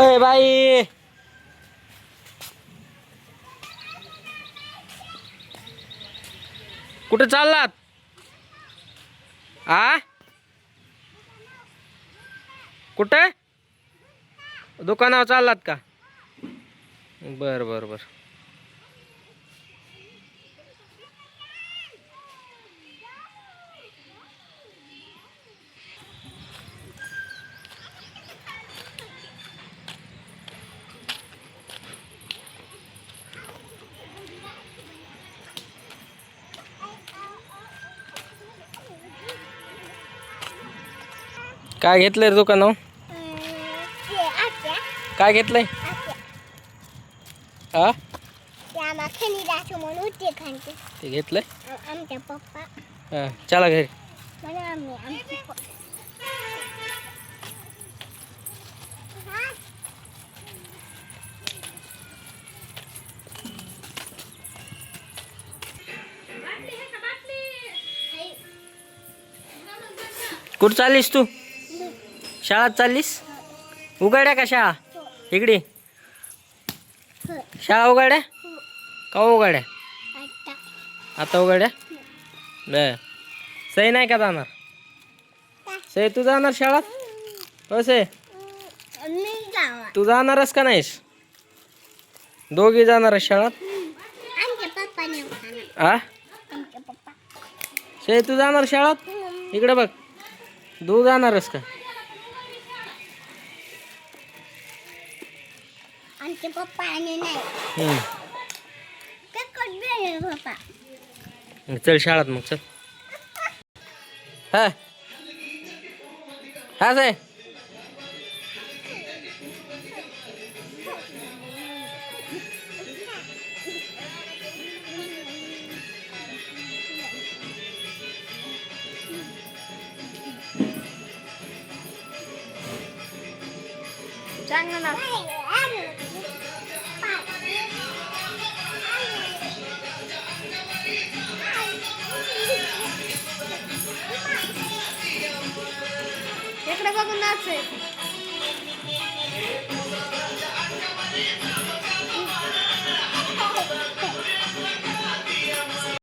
अय बाई कुठे चाललात? आ? कुठे? दुकानावर चाललात का? बर बर बर. काय घेतलंय रे दुकानावर? काय घेतलंय? हा ते घेतलंय? आमच्या पप्पा. हा चला घरी. कुठं चाललीस तू? शाळात चाललीस? उघड्या का शाळा? इकडे. शाळा उघड्या? का उघड्या? आता उघड्या? बर. सई नाही का जाणार? सई तू जाणार शाळात? हो सई. तू जाणारच का नाहीस? दोघी जाणार शाळात? आ? आमच्या तू जाणार शाळात? इकडे बघ. तू जाणारस का? आमचे पप्पा आणि नाही हम्म. ते कधी पप्पा चल शाळात मग चल हा हा साहेब इकडे ఎక్కడ పోకుండా